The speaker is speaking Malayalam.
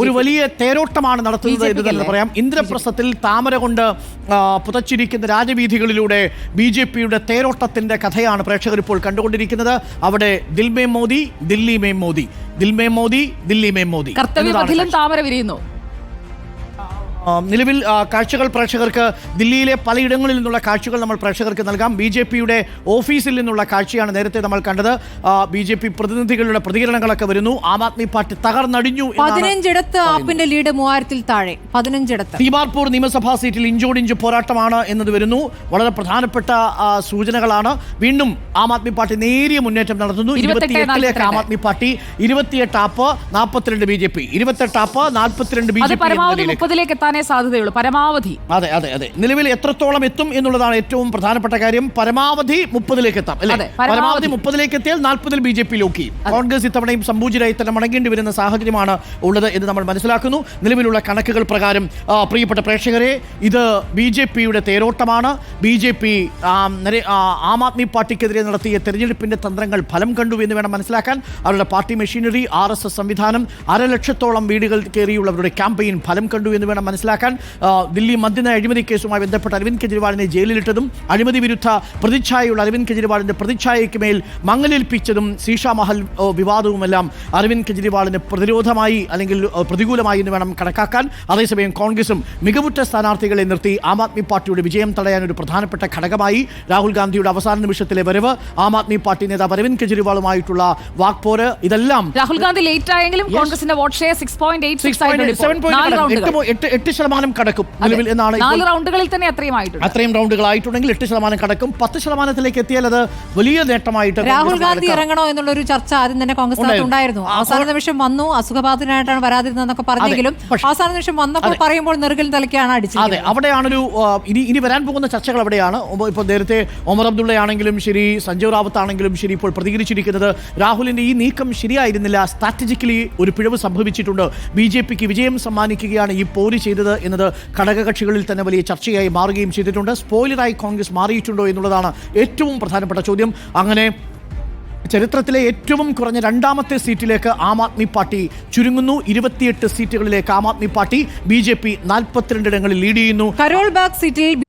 ഒരു വലിയ തേരോട്ടമാണ് നടത്തുന്നത് എന്ന് തന്നെ പറയാം. ഇന്ദ്രപ്രസ്ഥത്തിൽ താമര കൊണ്ട് പുതച്ചിരിക്കുന്ന രാജവീഥികളിലൂടെ ബി ജെ പിയുടെ തേരോട്ടത്തിന്റെ കഥയാണ് പ്രേക്ഷകർ ഇപ്പോൾ കണ്ടുകൊണ്ടിരിക്കുന്നത്. അവിടെ ദിൽമേ മോദി ദില്ലി മേം മോദി. ദിൽമേ മോദി ദില്ലി മേം മോദി താമര വിരിയുന്നു. നിലവിൽ കാഴ്ചകൾ പ്രേക്ഷകർക്ക് ദില്ലിയിലെ പലയിടങ്ങളിൽ നിന്നുള്ള കാഴ്ചകൾ നമ്മൾ പ്രേക്ഷകർക്ക് നൽകാം. ബി ജെ പിയുടെ ഓഫീസിൽ നിന്നുള്ള കാഴ്ചയാണ് നേരത്തെ നമ്മൾ കണ്ടത്. ബി ജെ പി പ്രതിനിധികളുടെ പ്രതികരണങ്ങളൊക്കെ വരുന്നു. ആം ആദ്മി പാർട്ടി തകർന്നടിഞ്ഞു പതിനഞ്ചിടത്ത് ആപ്പിന്റെ ലീഡ് മൂവായിരത്തിൽ താഴെ. പതിനഞ്ചിടത്ത്. തീമാർപൂർ നിയമസഭാ സീറ്റിൽ ഇഞ്ചോടിഞ്ച് പോരാട്ടമാണ് എന്നത് വരുന്നു. വളരെ പ്രധാനപ്പെട്ട സൂചനകളാണ്. വീണ്ടും ആം ആദ്മി പാർട്ടി നേരിയ മുന്നേറ്റം നടത്തുന്നു. ഇരുപത്തിയെട്ടിലേക്ക് ആം. ആദ്മി പാർട്ടി ഇരുപത്തിയെട്ട് ആപ്പ് നാൽപ്പത്തിരണ്ട് ബി ജെ പി. ഇരുപത്തെട്ട് ആപ്പ് നാൽപ്പത്തിരണ്ട് ബി ജെ പി എത്താനേ സാധ്യതയുള്ളൂ. പരമാവധി. അതെ അതെ അതെ. നിലവിൽ എത്രത്തോളം എത്തും എന്നുള്ളതാണ് ഏറ്റവും പ്രധാനപ്പെട്ട കാര്യം. പരമാവധി മുപ്പതിലേക്ക് എത്താം അല്ലെ പരമാവധി. മുപ്പതിലേക്ക് എത്തിയാൽ നാൽപ്പതിൽ ബി ജെ പി ലോക്കി കോൺഗ്രസ് ഇത്തവണയും സമ്പൂജിരായി തന്നെ മടങ്ങേണ്ടി വരുന്ന സാഹചര്യമാണ് ഉള്ളത് എന്ന് നമ്മൾ മനസ്സിലാക്കുന്നു. നിലവിലുള്ള കണക്കുകൾ പ്രകാരം പ്രിയപ്പെട്ട പ്രേക്ഷകരെ ഇത് ബി ജെ പിയുടെ തേരോട്ടമാണ്. B J P Aam Aadmi പാർട്ടിക്കെതിരെ നടത്തിയ തെരഞ്ഞെടുപ്പിന്റെ തന്ത്രങ്ങൾ ഫലം കണ്ടു എന്ന് വേണം മനസ്സിലാക്കാൻ. അവരുടെ party machinery R S S സംവിധാനം അരലക്ഷത്തോളം വീടുകൾ കയറിയുള്ളവരുടെ ക്യാമ്പയിൻ ഫലം കണ്ടു എന്ന് വേണം മനസ്സിലാക്കാൻ ആ, ദില്ലി മദ്യനയ അഴിമതി കേസുമായി ബന്ധപ്പെട്ട് അരവിന്ദ് കെജ്രിവാളിനെ ജയിലിലിട്ടതും അഴിമതി വിരുദ്ധ പ്രതിച്ഛായയുള്ള അരവിന്ദ് കെജ്രിവാളിന്റെ പ്രതിച്ഛായയ്ക്ക് മേൽ മങ്ങലേൽപ്പിച്ചതും സീഷ മഹൽ വിവാദവുമെല്ലാം അരവിന്ദ് കെജ്രിവാളിന് പ്രതിരോധമായി അല്ലെങ്കിൽ പ്രതികൂലമായി എന്ന് വേണം കണക്കാക്കാൻ. അതേസമയം കോൺഗ്രസും മികവുറ്റ സ്ഥാനാർത്ഥികളെ നിർത്തി ആം ആദ്മി പാർട്ടിയുടെ വിജയം തടയാൻ ഒരു പ്രധാനപ്പെട്ട ഘടകമായി രാഹുൽ ഗാന്ധിയുടെ അവസാന നിമിഷത്തിലെ വരവ് ആം ആദ്മി പാർട്ടി നേതാവ് അരവിന്ദ് കെജ്രിവാളുമായിട്ടുള്ള വാക്പോര് ഇതെല്ലാം രാഹുൽ ഗാന്ധി ലേറ്റ് ആയെങ്കിലും കോൺഗ്രസിന്റെ vote share six point eight six എട്ട് എട്ട് ശതമാനം കടക്കും നിലവിൽ എന്നാണ് നാല് റൗണ്ടുകളിൽ തന്നെ അത്രയും ആയിട്ടുണ്ട്. അത്രയും റൗണ്ടുകളായിട്ടുണ്ടെങ്കിൽ എട്ട് ശതമാനം കടക്കും. പത്ത് ശതമാനത്തിലേക്ക് എത്തിയാൽ അത് വലിയ നേട്ടമായിട്ട് രാഹുൽ ഗാന്ധി ഇറങ്ങണോ എന്നുള്ള ഒരു ചർച്ച ആദ്യം തന്നെ കോൺഗ്രസ് ഉണ്ടായിരുന്നു. അവസാന നിമിഷം വന്നു. അസുഖബാധിതനായിട്ടാണ് വരാതിരുന്നതെന്നൊക്കെ പറഞ്ഞെങ്കിലും അവസാന നിമിഷം വന്നപ്പോൾ പറയുമ്പോൾ നെറുകിൽ തലയ്ക്കാണ് അടിച്ചത് അതെ. അവിടെയാണൊരു ഇനി ഇനി വരാൻ പോകുന്ന ചർച്ചകൾ അവിടെയാണ്. ഇപ്പോൾ നേരത്തെ ഒമർ അബ്ദുള്ള ആണെങ്കിലും ശരി സഞ്ജയ് റാവത്ത് ആണെങ്കിലും ശരി ഇപ്പോൾ പ്രതികരിച്ചിരിക്കുന്നത് രാഹുലിന്റെ ഈ നീക്കം ശരിയായിരുന്നില്ല. സ്ട്രാറ്റജിക്കലി ഒരു പിഴവ് സംഭവിച്ചിട്ടുണ്ട്. ബി ജെ പിക്ക് വിജയം സമ്മാനിക്കുകയാണ് ഈ പോര് ചെയ്തത് എന്നത് ഘടകകക്ഷികളിൽ തന്നെ വലിയ ചർച്ചയായി മാറുകയും ചെയ്തിട്ടുണ്ട്. സ്പോയിലറായി കോൺഗ്രസ് മാറിയിട്ടുണ്ടോ എന്നുള്ളതാണ് ഏറ്റവും പ്രധാനപ്പെട്ട ചോദ്യം. അങ്ങനെ ചരിത്രത്തിലെ ഏറ്റവും കുറഞ്ഞ രണ്ടാമത്തെ സീറ്റിലേക്ക് ആം ആദ്മി പാർട്ടി ചുരുങ്ങുന്നു. ഇരുപത്തിയെട്ട് സീറ്റുകളിലേക്ക് Aam Aadmi party B J P നാൽപ്പത്തിരണ്ടിടങ്ങളിൽ lead ചെയ്യുന്നു. കരോൾ സീറ്റിൽ